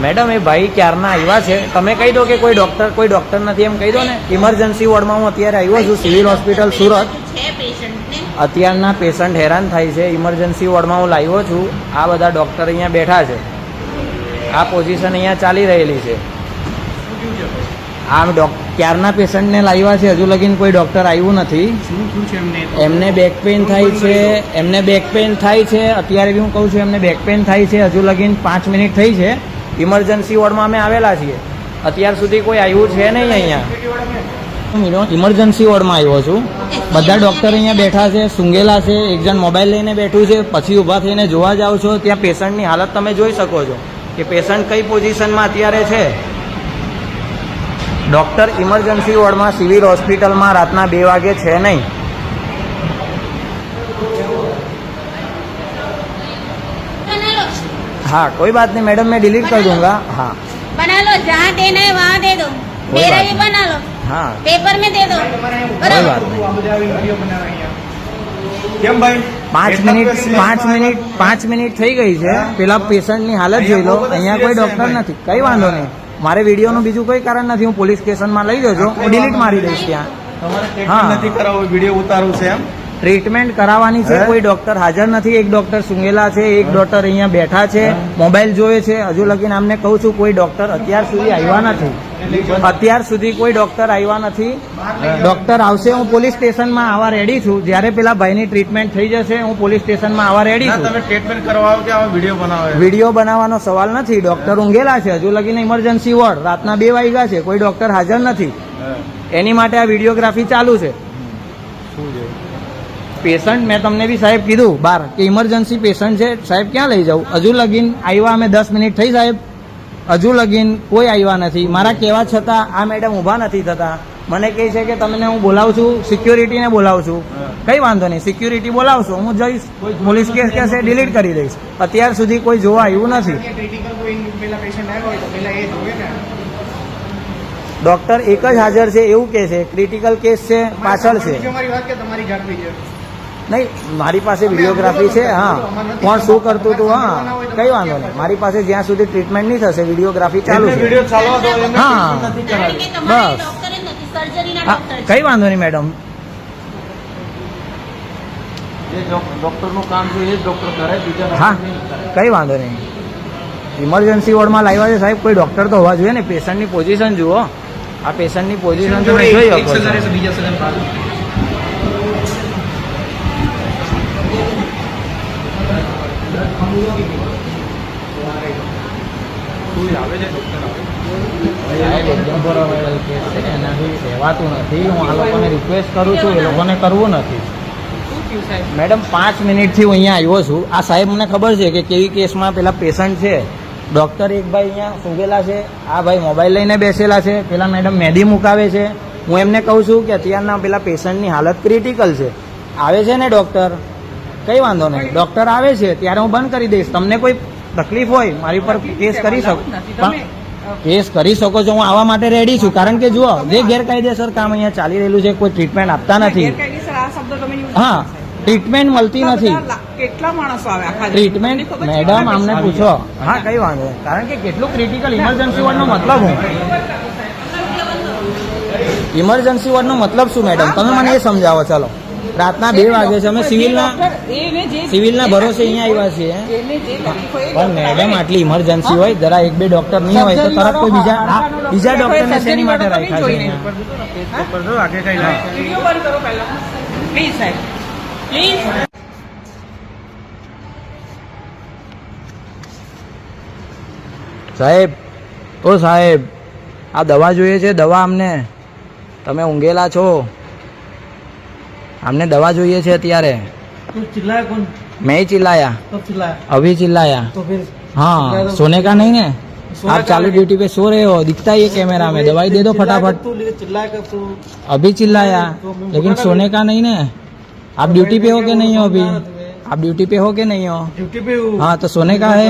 Madam, એ ભાઈ ક્યારના આવ્યા છે? તમે કહી દો કે કોઈ ડોક્ટર કોઈ ડોક્ટર નથી એમ કહી દો ને? ઇમરજન્સી વોર્ડમાં હું અત્યારે આવ્યો છું, સિવિલ હોસ્પિટલ સુરત. અત્યારના પેશન્ટ હેરાન થાય છે. ઇમરજન્સી વોર્ડમાં હું લાવ્યો છું. આ બધા ડૉક્ટર અહીંયા બેઠા છે. આ પોઝિશન અહીંયા ચાલી રહેલી છે. આ ડોક ક્યારના પેશન્ટને લાવ્યા છે? હજુ લગીન કોઈ ડૉક્ટર આવ્યું નથી. શું શું છે એમને એમને બેક પેઇન થાય છે? એમને બેક પેઇન થાય છે? અત્યારે બી હું કહું છું એમને બેક પેઇન થાય છે. હજુ લગીન પાંચ મિનિટ થઈ છે. ઇમરજન્સી વોર્ડમાં અમે આવેલા છીએ. અત્યાર સુધી કોઈ આવ્યું છે નહીં અહીંયા. હું ઇમરજન્સી વોર્ડમાં આવ્યો છું. બધા ડૉક્ટર અહીંયા બેઠા છે સૂંઘેલા છે એક જણ મોબાઈલ લઈને બેઠું છે પછી ઊભા થઈને જોવા જાઓ છો. ત્યાં પેશન્ટની હાલત તમે જોઈ શકો છો કે પેશન્ટ કઈ પોઝિશનમાં અત્યારે છે? ડૉક્ટર ઇમરજન્સી વોર્ડમાં સિવિલ હોસ્પિટલમાં રાતના બે વાગે છે નહીં बना लो हाँ कोई बात नहीं मैडम मैं डिलीट कर दूंगा हाँ बना लो जहाँ देना है वहाँ दे दो कोई मेरा बात भी नहीं। बना लो हाँ पेपर में दे दो कोई बराबर बात नहीं આ બધા આવી વિડીયો બનાવે અહીંયા કેમ ભાઈ પાંચ એટલા મિનિટ બધા પાંચ મિનિટ પાંચ મિનિટ થઈ ગઈ છે પેલા પેશન્ટની હાલત જોઈ લો અહીંયા કોઈ ડોક્ટર નથી કઈ વાંધો નહીં મારે વિડીયોનું બીજું કોઈ કારણ નથી હું પોલીસ સ્ટેશનમાં લઈ જજો હું ડિલીટ મારી દઈશ ત્યાં. હા. નથી કરાવો વીડિયો ઉતારવું છે એમ? ટ્રીટમેન્ટ કરાવવાની છે કોઈ ડોક્ટર હાજર નથી એક ડોક્ટર સુંગેલા છે એક ડોક્ટર અહીંયા બેઠા છે મોબાઈલ જોવે છે. હજુ લગીને અમને કહું છું કોઈ ડોક્ટર અત્યાર સુધી આવ્યા નથી. અત્યાર સુધી કોઈ ડોક્ટર આવ્યા નથી. ડોક્ટર આવશે હું પોલીસ સ્ટેશનમાં આવવા રેડી છું. જ્યારે પેલા ભાઈની ટ્રીટમેન્ટ થઈ જશે હું પોલીસ સ્ટેશનમાં આવવા રેડી છું. તમે ટ્રીટમેન્ટ કરવા કે વીડિયો બનાવે? વીડિયો બનાવવાનો સવાલ નથી. ડોક્ટર ઊંઘેલા છે. હજુ લગીને ઇમરજન્સી વોર્ડ રાતના બે વાગ્યા છે. કોઈ ડોક્ટર હાજર નથી. એની માટે આ વિડીયોગ્રાફી ચાલુ છે. છે? પેશન્ટ મેં તમને બી સાહેબ કીધું બાર કે ઇમરજન્સી પેશન્ટ છે. સાહેબ ક્યાં લઈ જાઉં? હજુ લગીન આવ્યા અમે દસ મિનિટ થઈ સાહેબ. હજુ લગીન કોઈ આવ્યા નથી. મારા કહેવા છતાં આ મેડમ ઊભા નથી થતા. મને કહે છે કે તમને હું બોલાવું છું સિક્યોરિટીને બોલાવું છું. કંઈ વાંધો નહીં સિક્યુરિટી બોલાવશો હું જઈશ. પોલીસ કેસ કહેશે ડિલીટ કરી દઈશ. અત્યાર સુધી કોઈ જોવા આવ્યું નથી. ડોક્ટર એક જ હાજર છે એવું કહે છે. ક્રિટિકલ કેસ છે પાછળ છે? નહીં મારી પાસે વિડીયોગ્રાફી છે હા. કોણ શું કરતું હતું હા. કઈ વાંધો નહીં. મારી પાસે જ્યાં સુધી ટ્રીટમેન્ટ નહીં થશે વિડીયોગ્રાફી ચાલુ છે. હા. બસ. કઈ વાંધો નહીં મેડમ હા કઈ વાંધો નહીં. ઇમરજન્સી વોર્ડમાં લાવ્યા છે સાહેબ કોઈ ડોક્ટર તો હોવા જોઈએ ને? પેશન્ટની પોઝિશન જુઓ. આ પેશન્ટની પોઝિશન તમે જોઈ શકો રહેવાતું નથી. હું આ લોકોને રિક્વેસ્ટ કરું છું એ લોકોને કરવું નથી. મેડમ પાંચ મિનિટથી હું અહીંયા આવ્યો છું. આ સાહેબ મને ખબર છે કે કેવી કેસમાં પેલા પેશન્ટ છે. ડૉક્ટર એક ભાઈ અહીંયા સૂંઘેલા છે. આ ભાઈ મોબાઈલ લઈને બેસેલા છે. પેલા મેડમ મેદી મુકાવે છે. હું એમને કહું છું કે અત્યારના પેલા પેશન્ટની હાલત ક્રિટિકલ છે. આવે છે ને ડૉક્ટર કઈ વાંધો નહીં ડૉક્ટર આવે છે ત્યારે હું બંધ કરી દઈશ તમને કોઈ તકલીફ હોય મારી પર કેસ કરી શકો પણ કેસ કરી શકો છો હું આવા માટે રેડી છું કારણ કે જુઓ જે ગેરકાયદેસર કામ અહીંયા ચાલી રહેલું છે કોઈ ટ્રીટમેન્ટ આપતા નથી હા ટ્રીટમેન્ટ મળતી નથી કેટલા માણસો આવે આખા ટ્રીટમેન્ટ મેડમ અમને પૂછો હા કઈ વાંધો કારણ કે કેટલું ક્રિટિકલ ઇમરજન્સી વોર્ડનો મતલબ હું ઇમરજન્સી વોર્ડનો મતલબ શું મેડમ તમે મને એ સમજાવો ચાલો રાતના બે વાગે છે. અમે સિવિલના સિવિલના ભરોસે અહીંયા આવ્યા છીએ. પણ મેડમ આટલી ઇમરજન્સી હોય જરા એક બે ડોક્ટર નહીં હોય તો તરત કોઈ બીજા બીજા ડોક્ટરને શેની માટે રાખ્યા છે પ્લીઝ સાહેબ ઓ સાહેબ આ દવા જોઈએ છે? દવા અમને? તમે ઊંઘેલા છો? અમને દવા જોઈએ છે અત્યારે તું चिल्लाया कौन મેં ચિલ્લાયા कब चिल्लाया अभी चिल्लाया तो फिर हाँ सोने का नहीं ना सोने आप का चालू नहीं। ड्यूटी पे सो रहे हो दिखता ही है कैमरा में दवाई दे दो फटाफट तू लेके चिल्लाया कब तू अभी चिल्लाया तो मैं लेकिन बोला ना सोने का नहीं ना आप ड्यूटी पे हो कि नहीं हो अभी समझा तुम्हें। आप ड्यूटी पे हो कि नहीं हो ड्यूटी पे हूँ हाँ तो सोने का है